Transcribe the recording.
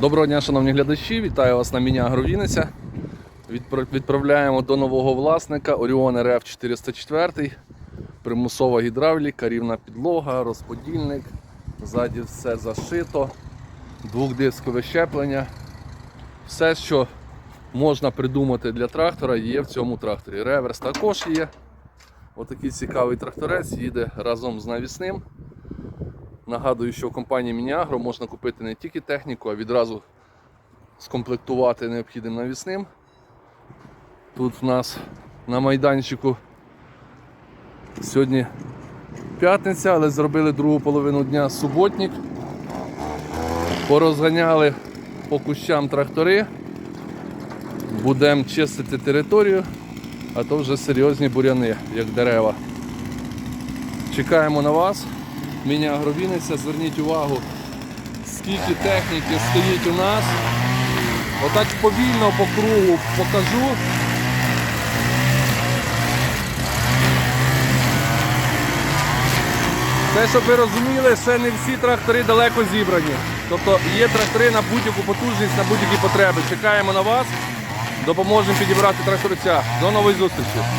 Доброго дня, шановні глядачі! Вітаю вас на міні Агровінниця. Відправляємо до нового власника Orion RF 404. Примусова гідравліка, рівна підлога, розподільник. Ззаді все зашито, двохдискове щеплення. Все, що можна придумати для трактора, є в цьому тракторі. Реверс також є. Отакий цікавий тракторець їде разом з навісним. Нагадую, що в компанії Мініагро можна купити не тільки техніку, а відразу скомплектувати необхідним навісним. Тут в нас на майданчику сьогодні п'ятниця, але зробили другу половину дня суботник. Порозганяли по кущам трактори. Будемо чистити територію, а то вже серйозні буряни, як дерева. Чекаємо на вас. Міні-агровіниця, зверніть увагу, скільки техніки стоїть у нас. Отак повільно по кругу покажу. Це, щоб ви розуміли, ще не всі трактори далеко зібрані. Тобто є трактори на будь-яку потужність, на будь-які потреби. Чекаємо на вас, допоможемо підібрати тракторця. До нової зустрічі!